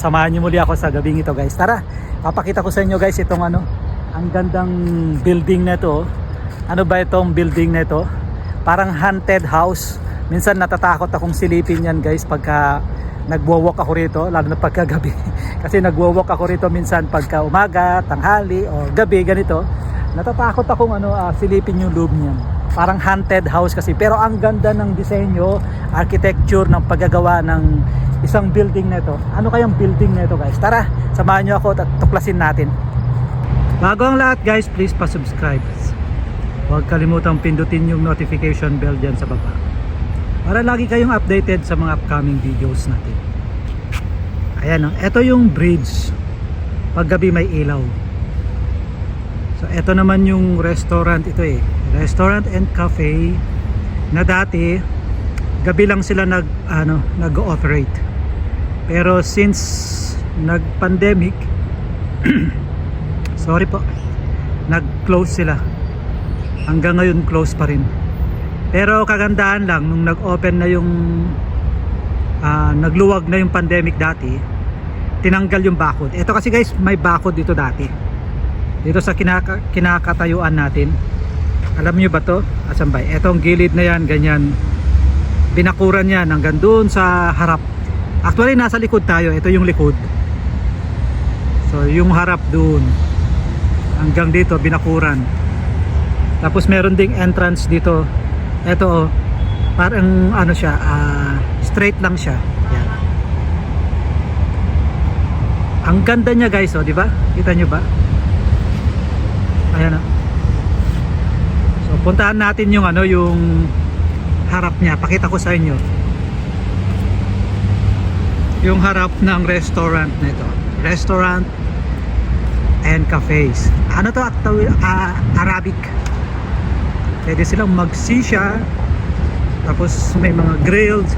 samahan niyo muli ako sa gabing ito guys. Tara, papakita ko sa inyo guys itong ano, ang gandang building na ito. Ano ba itong building na ito? Parang haunted house. Minsan natatakot akong silipin yan guys pagka nagwo-walk ako rito, lalo na pagka gabi. Kasi nagwo-walk ako rito minsan pagka umaga, tanghali o gabi ganito. Natatakot akong ano, ah, silipin yung loob niyan. Parang haunted house kasi pero ang ganda ng disenyo, architecture ng paggagawa ng isang building na ito. Ano kayang building na ito guys? Tara, samahan niyo ako at tuklasin natin. Bago ang lahat guys, please pa-subscribe. Huwag kalimutang pindutin yung notification bell dyan sa baba. Para lagi kayong updated sa mga upcoming videos natin. Ayan, oh. ito yung bridge. Paggabi may ilaw. So, ito naman yung restaurant ito eh. Restaurant and cafe na dati gabi lang sila nag ano, nag-ooperate. Pero since nag-pandemic sorry po, nag-close sila. Hanggang ngayon close pa rin. Pero kagandahan lang nung nag-open na yung ah, nagluwag na yung pandemic dati, tinanggal yung bakod. Ito kasi guys, may bakod dito dati. Dito sa kinaka, kinakatayuan natin. Alam niyo ba to? Asan ba? Etong gilid na yan, ganyan. Binakuran yan hanggang doon sa harap. Actually, nasa likod tayo. Ito yung likod. So, yung harap doon. Hanggang dito, binakuran. Tapos meron ding entrance dito. Ito oh, parang ano siya, ah, straight lang siya. Yan. Ang ganda niya guys, oh, di ba? Kita niyo ba? Ayan oh. So puntahan natin yung ano, yung harap niya. Pakita ko sa inyo. Yung harap ng restaurant na ito. Restaurant and cafes. Ano to? Ah, Arabic. Pwede silang magsisya. Tapos may mga grilled.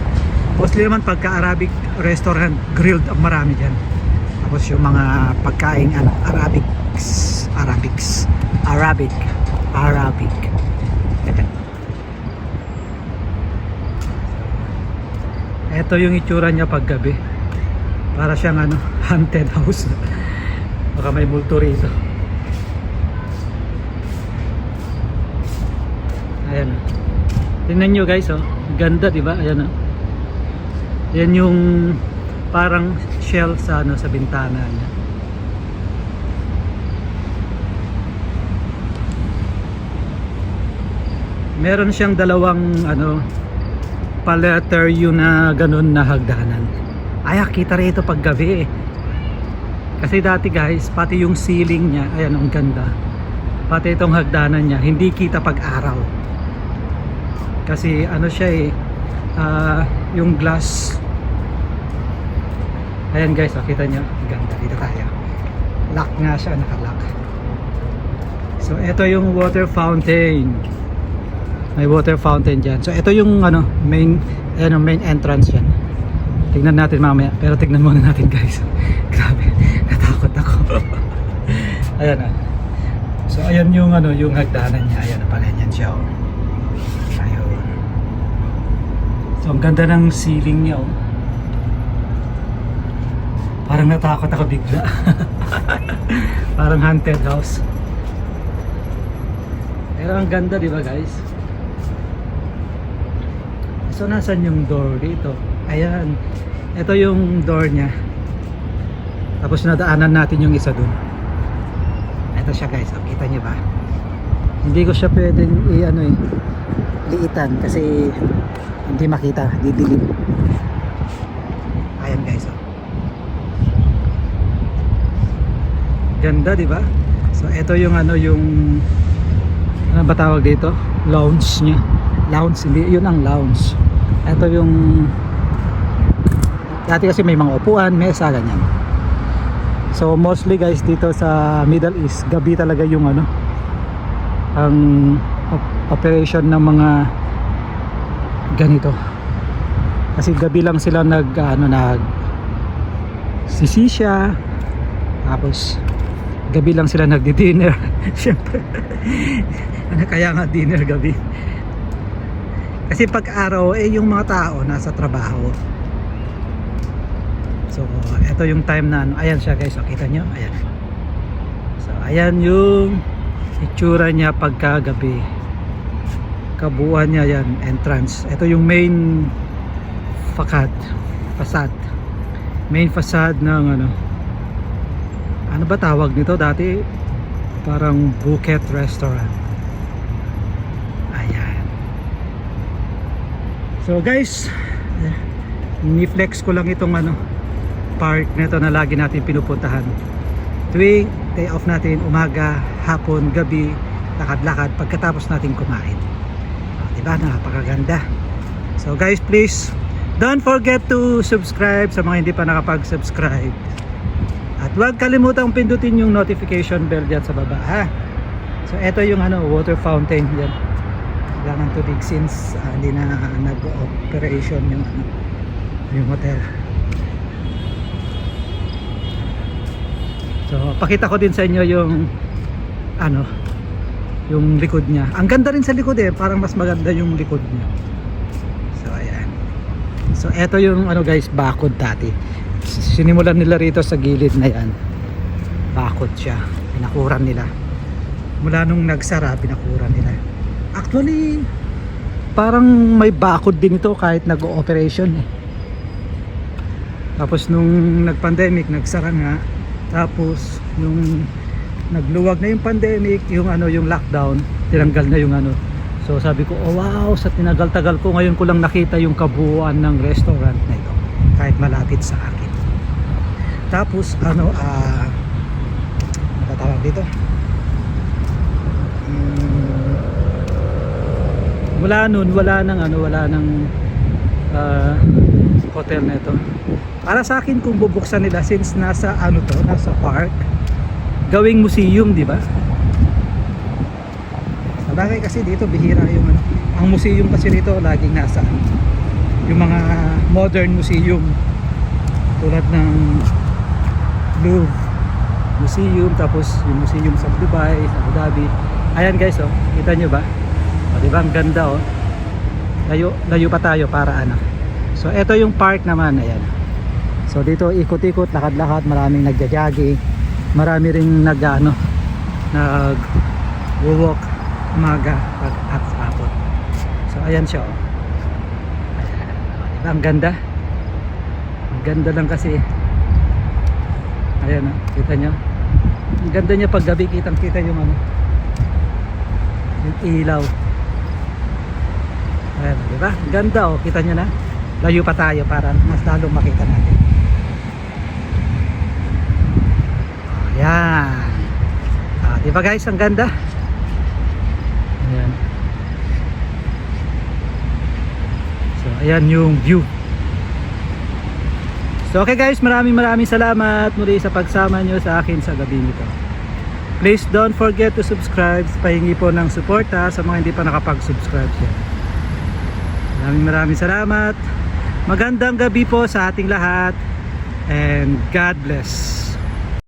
Mostly naman pagka Arabic restaurant, grilled ang marami dyan. Tapos yung mga pagkain ano, Arabics, Arabics, Arabic, Arabic. Ito yung itsura niya pag gabi. Para siyang ano, haunted house. Baka may multo rito. Ayan. Tingnan nyo guys, oh. Ganda, di ba? Ayan, oh. Yan yung parang shell sa ano sa bintana niya. Meron siyang dalawang ano pa-letter U na ganun na hagdanan. Ay, ah, kita rito pag gabi eh. Kasi dati guys, pati yung ceiling niya, ayan ang ganda. Pati itong hagdanan niya, hindi kita pag araw. Kasi ano siya eh, ah, yung glass. Ayan guys, oh, kita niyo, ganda dito tayo. Lock nga siya, nakalock. So ito yung water fountain. May water fountain dyan. So ito yung ano, main, ano, main entrance yan. Tingnan natin mamaya. Pero tingnan muna natin guys. Grabe, natakot ako. ayan ah. So ayan yung ano, yung hagdanan niya. Ayan na pala yan siya. Oh. Ayun. So ang ganda ng ceiling niya oh. Parang natakot ako bigla. Parang haunted house. Pero ang ganda, di ba guys? So, nasan yung door dito? Ayan. Ito yung door niya. Tapos nadaanan natin yung isa dun. Ito siya guys. Oh, kita niyo ba? Hindi ko siya pwedeng i ano eh, liitan kasi hindi makita, didilim. Ayan guys. Oh. Ganda, di ba? So, ito yung ano yung ano ba tawag dito? Lounge niya. Lounge, hindi, yun ang lounge. Ito yung dati kasi may mga upuan, mesa, ganyan. So, mostly guys dito sa Middle East, gabi talaga yung ano ang op- operation ng mga ganito. Kasi gabi lang sila nag ano nag sisisya tapos gabi lang sila nagdi-dinner. Siyempre. ano kaya nga dinner gabi? Kasi pag araw eh yung mga tao nasa trabaho. So, ito yung time na ano. Ayan siya guys. O, kita nyo? Ayan. So, ayan yung itsura niya pagkagabi. Kabuuan niya yan. Entrance. Ito yung main facade. Facade. Main facade ng ano. Ano ba tawag nito? Dati parang Bouquet Restaurant. Ayan. So guys, ni-flex ko lang itong ano park nito na lagi natin pinupuntahan. Tuwing day off natin, umaga, hapon, gabi, lakad-lakad pagkatapos natin kumain. Oh, 'Di ba? Napakaganda. So guys, please don't forget to subscribe sa mga hindi pa nakapag-subscribe. At huwag kalimutang pindutin yung notification bell dyan sa baba ha. So ito yung ano, water fountain dyan. Wala ng tubig since ah, hindi na nag-operation yung ano, yung hotel. So pakita ko din sa inyo yung ano, yung likod niya. Ang ganda rin sa likod eh, parang mas maganda yung likod niya. So ayan. So eto yung ano guys, bakod dati. Sinimulan nila rito sa gilid na yan. Bakod siya. Pinakuran nila. Mula nung nagsara, pinakuran nila. Actually, parang may bakod din ito kahit nag-ooperation eh. Tapos nung nag-pandemic, nagsara nga. Tapos nung nagluwag na yung pandemic, yung ano, yung lockdown, tinanggal na yung ano. So sabi ko, oh wow, sa tinagal-tagal ko, ngayon ko lang nakita yung kabuuan ng restaurant na ito. Kahit malapit sa akin. Tapos ano, ah, ano ba tawag dito? Mm, wala nun, wala nang ano, wala nang ah, hotel na ito. Para sa akin kung bubuksan nila since nasa ano to, nasa park, gawing museum, di ba? Sa bagay kasi dito bihira yung ano, ang museum kasi dito laging nasa ano, yung mga modern museum tulad ng Louvre Museum tapos yung museum sa Dubai, sa Abu Dhabi. Ayan guys, oh, kita nyo ba? O, di ba ang ganda oh. Layo, layo pa tayo para ano. So ito yung park naman, ayan. So dito ikot-ikot, lakad-lakad, maraming nagja-jogging, marami ring nag ano, nag walk umaga at, at hapon. So ayan siya oh. Ayan. O, di ba ang ganda? Ang ganda lang kasi. Ayan oh, kita nyo. Ang ganda niya pag gabi kitang kita yung ano. Yung ilaw. Ayan, di Ganda oh, kita nyo na. Layo pa tayo para mas lalong makita natin. Ayan. Ah, di guys, ang ganda? Ayan. So, ayan yung view. So, okay guys, maraming maraming salamat muli sa pagsama nyo sa akin sa gabi nito. Please don't forget to subscribe. Pahingi po ng suporta sa mga hindi pa nakapag-subscribe siya. Maraming maraming salamat. Magandang gabi po sa ating lahat. And God bless.